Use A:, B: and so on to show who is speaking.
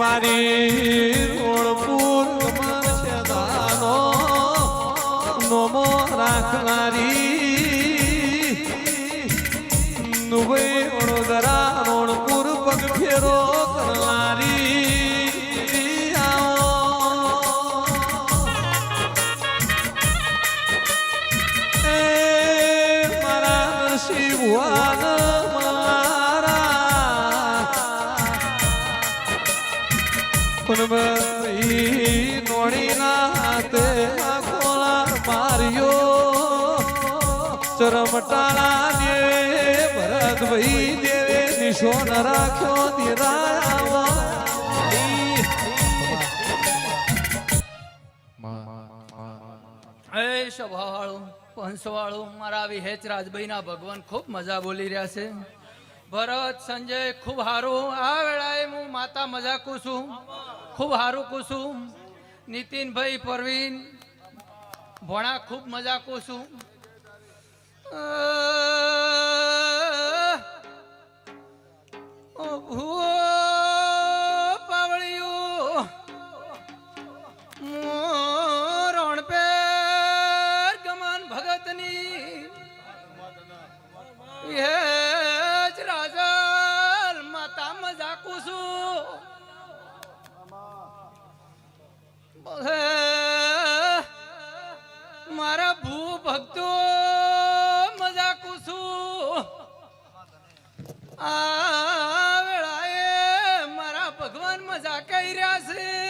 A: મારી રોણપુર મારશે દાનો નોમો રાખનારી. નુભાઈ વડોદરા રોણપુર પગ ફેરો કરનારી મારા નરસિંહ ભુવન હાથે આ કોલાર માર્યો. ચરમટાળા દેવે ભરતભાઈ દેવે નિશોન રાખ્યો દિરાયા
B: એ સભાવાળું પંચવાળું, મારા રાજભાઈના ભગવાન ખૂબ મજા બોલી રહ્યા છે. ભરત, સંજય, ખૂબ સારું આ વેળાએ હું માતા મજા કુસું ખૂબ સારું કુસું નીતિનભાઈ પરવીન, ભણા, ખૂબ મજા કુસું ઓ ભૂ પાવળિયું. મોરણ પેર ગમન ભગતની. એ મારા ભૂ ભક્તો મજા કુસું આ વેળાએ મારા ભગવાન મજા કહી રહ્યા છે.